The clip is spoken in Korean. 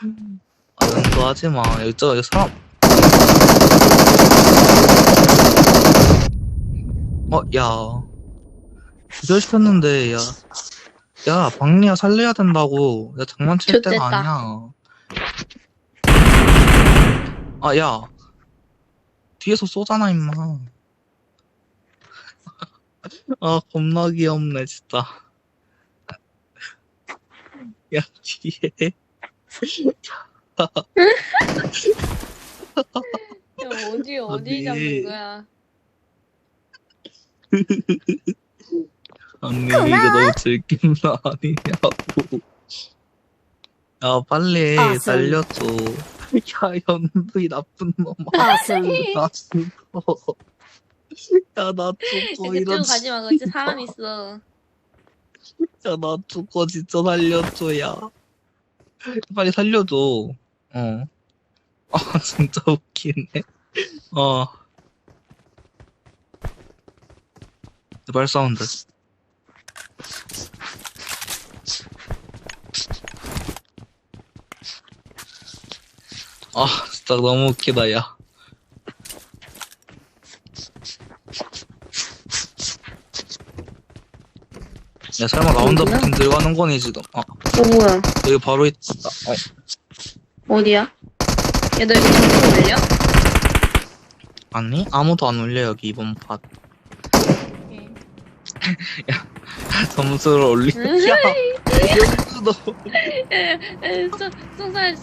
아, 연도 하지 마. 여기 저, 여기 사람. 어, 야. 기절시켰는데, 야. 야, 박리야 살려야 된다고. 야, 장난칠 때가 좋댔다. 아니야. 아, 야. 뒤에서 쏘잖아, 임마. 아, 겁나 귀엽네, 진짜. 야, 뒤에. 야, 어디, 어디? 잡는 거야? 언니 이게 너무 즐긴 거 아니냐고 야 빨리 아, 살려줘 야 연두이 나쁜 놈아 Awesome. 나 죽어 야나 죽어 그쪽 이런 가지 마. 거기 사람 있어. 야나 죽어 진짜 살려줘 야 빨리 살려줘. 어 아 진짜 웃기네. 어. 발 사운드. 아 진짜 너무 웃기다 야 야, 설마 나 혼자 어디야? 부팅 들고 가는 거니, 지금? 아, 어, 뭐야? 여기 바로 있다. 어, 어디야? 야, 너 여기 점수 올려? 아니? 아무도 안 올려, 여기, 이번 팟. 점수를 올리냐? 여기도 에, 에, 쏘, 쏘살.